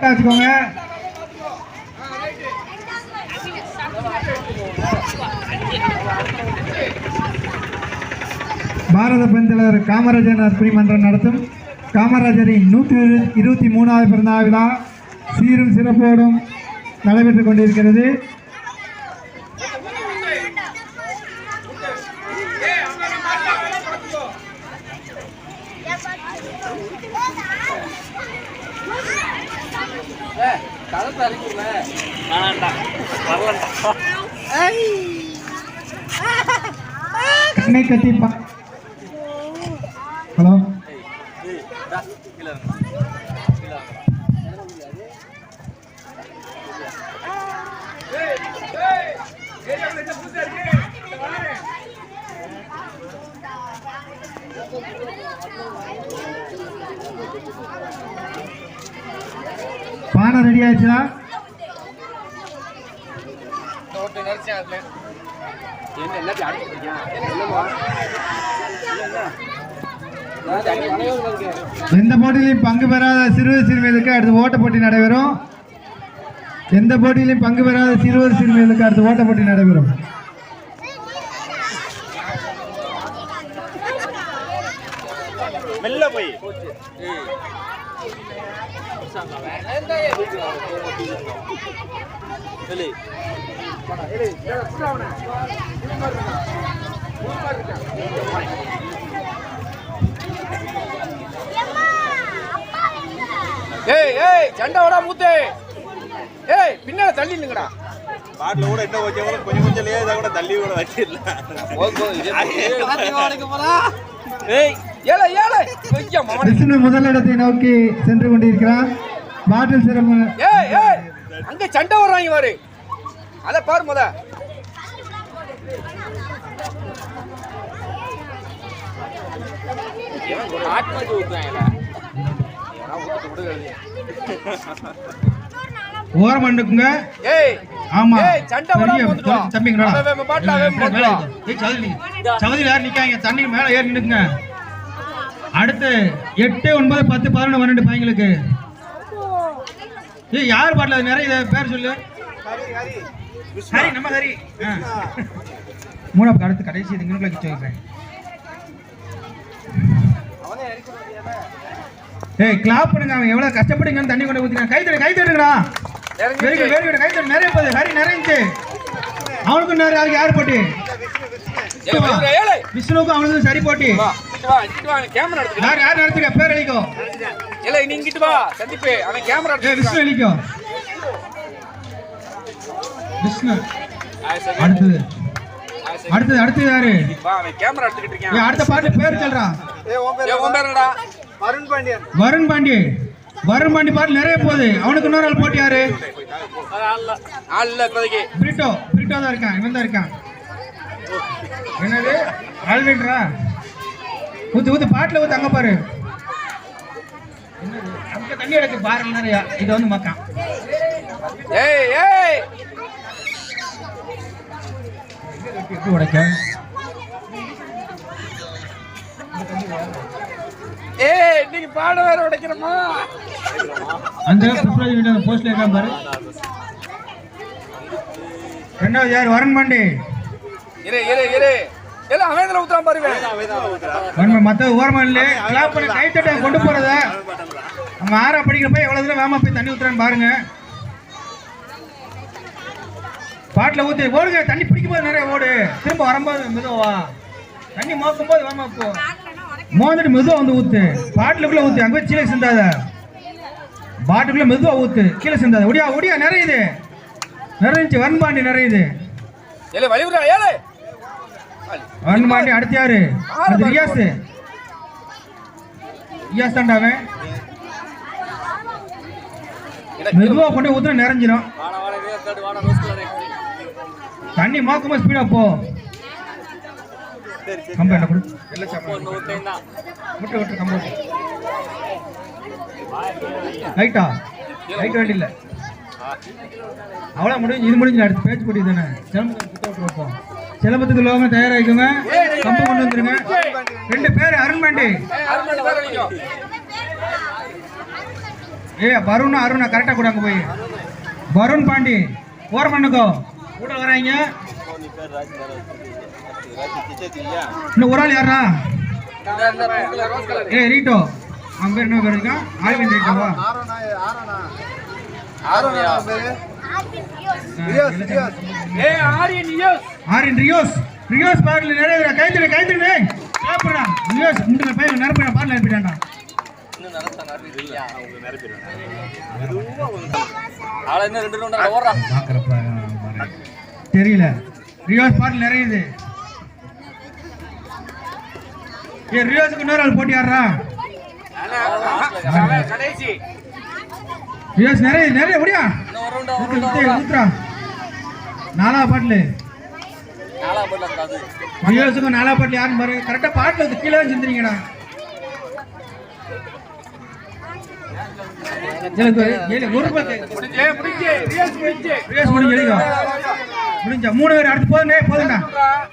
வச்சுக்கோங்க. பாரத பெண்தலைவர் காமராஜர் நற்பணி மன்றம் நடத்தும் காமராஜரின் நூற்றி இருபத்தி மூணாவது பிறந்த விழா சீரும் சிறப்போடும் நடைபெற்றுக் கொண்டிருக்கிறது. கண்ணை கட்டி பா ஹலோ? பானை ரெடி ஆயிடுச்சா எந்த போட்டியிலையும் பங்கு பெறாத சிறுவர் சிறுமிகளுக்கு அடுத்து ஓட்ட போட்டி நடைபெறும். எந்த போட்டியிலையும் பங்கு பெறாத சிறுவர் சிறுமிகளுக்கு அடுத்து ஓட்ட போட்டி நடைபெறும். மெல்ல போய். ஏய் ஏய் சண்டை விடா மூத்தே. ஏய் பின்னால தள்ளி நிங்கடா பாட்டில் கூட இன்னும் கொஞ்சம் கூட கொஞ்சம் கொஞ்சம் லேசா கூட தள்ளி கூட வச்சிடலாம். ஏய் ஏழை ஏழை விஷ்ணு முதலிடத்தை நோக்கி சென்று கொண்டிருக்கிறார். பாட்டில் சிறப்பு. ஏய் ஏய். அங்க சண்டை வர்றாங்க பாரு அத பாரு முத. ஓரம் பண்ணுக்குங்க ஏய். ஆமா. ஏய் சண்டை விடாம பெரிய வந்துட்டு வா. தம்பிங்களா பாட்டுல. சவுதியில் யார் நிக்காங்க தண்ணி மேல ஏறி நின்னுக்குங்க. அடுத்து எட்டு ஒன்பது பத்து பதினொன்று பன்னெண்டு பையங்களுக்கு ஏய் யார் பாட்டில் அது நிறைய பேர் சொல்லு. ஹரி நம்ம ஆ. மூணாவது அடுத்து கடைசி இது இங்கே ஏய் கிளாப் பண்ணுங்க அவன் இங்க வந்து தண்ணி கொண்டு ஊத்தினா கை தட்டு கை தட்டுங்கடா வெரி குட். Very good. கை தட்டு நிறைய போகுது. ஹரி நிறைஞ்சி அவனுக்கும் நிறைய யார் போட்டி? விஷ்ணுவுக்கும் அவனுக்கும் சரி போட்டி. இங்கிட்டு வா இங்கிட்டு வா கேமரா யார் யார் நடத்துக்க பேர் அழிக்கோ ஏழை நீ இங்கிட்டு வா சந்திப்பு. அவன் கேமரா ஏ விஷ்ணு எடுத்துக்கலாம் அழிக்கோ விஷ்ணு. அடுத்தது. அடுத்தது அடுத்தது யாரு? வா அவன் கேமரா எடுத்துக்கிட்டு இருக்கான். அடுத்த பாட்டு பேர் சொல்றான் ஏய் உன் பேர் என்னடா? வருண் பாண்டி வருண் பாண்டி பாட்டு நிறைய போகுது. அவனுக்கு இன்னொரு ஆள் போட்டி யாரு? இல்ல பிரிட்டோ பிரிட்டோ. தான் இருக்கான் இவன் தான் இருக்கான். என்னது? ஆல்வின்ரா ஊத்து ஊத்து பாட்டில் ஊத்து அங்க பாரு? அங்க தண்ணி எடுக்கு பாருங்க நிறையா இது வந்து மக்கான் ஏய் ஏய்! உடைக்க ஏய் இன்னைக்கு பாட வேற உடைக்கிறோமா அந்த பிப்ரவரி வீடியோ போஸ்ட்ல இருக்கான் பாரு. ரெண்டாவது யார்? பாண்டி. இரு இரு இரு. இல்ல அவன் ஊத்துறான் பாருங்க மற்ற ஓரமா இல்லை. கிளாப் பண்ணி கொண்டு போறத. நம்ம ஆறா படிக்கிறப்ப எவ்வளவு தூரம் வேகமா போய் தண்ணி ஊத்துறான்னு பாருங்க. பாட்டில் ஊத்து ஓடுங்க தண்ணி பிடிக்கும் போது நிறைய ஓடு. திரும்ப வரும்போது மெதுவா. தண்ணி மோக்கும் போது வேகமா போ. மோந்துட்டு மெதுவா வந்து ஊத்து. பாட்டிலுக்குள்ள ஊத்து அங்க போய் கீழே சிந்தாத. பாட்டுக்குள்ள மெதுவா ஊத்து கீழே சிந்தாத. ஒடியா ஒடியா நிறையுது. நிறைஞ்சி வன்பாண்டி நிறையுது. வன்பாண்டி அடுத்து யாரு? அது ரியாஸ். ரியாஸ் தான்டா அவன். மெதுவா கொண்டு ஊத்துனா நிறைஞ்சிடும் தண்ணி மாக்கும்போது ஸ்பீடா போ. கம்பு என்ன கொடு. முட்டை விட்டு கம்பு விட்டு. லைட்டா லைட் வேண்டி இல்ல. அவ்வளோ முடிஞ்சு இது முடிஞ்சு அடுத்து பேச்சு போட்டி தானே. குத்த விட்டு வைப்போம் சிலம்பத்துக்கு உள்ளவங்க தயாராகிக்கோங்க. கம்பு கொண்டு வந்துருங்க. ரெண்டு பேர் பேர் அடிக்கும் ஏ வருண் அருணா கரெக்டா கூட அங்க போய். வருண் பாண்டி ஓரமண்ணுக்கோ கூட வராங்க. இன்னும் ஒரு ஆள் யாரா ஏ ரீட்டோ. அவன் பேர் என்ன பேர் இருக்கா ஆல்வின் ரீட்டோவா? ஏய் ஆரியன் யோஸ் ஆரின் ரியோஸ். ரியோஸ் பாட்டில் நிறைய கைத்தடி கைத்தடி கேப்படா ரியோஸ் முண்டுல பையன் நிரப்பிடா பாட்டில் நிரப்பிட்டான்டா தெரியல. ரியோஸ் பாட்டில் நிறையுது. ஏ ரியோஸுக்கு இன்னொரு ஆள் போட்டி ஆடுறா. ரியோஸ் நிறைய நிறைய முடியா? ஊத்துறா நாலா பாட்டில். ரியோஸுக்கும் நாலா பாட்டில் யாரும் பாரு கரெக்டா பாட்டில் வந்து கீழே எழுதிக்கோ. முடிஞ்சா மூணு பேர் அடுத்து போதுண்ணே போதுண்ணா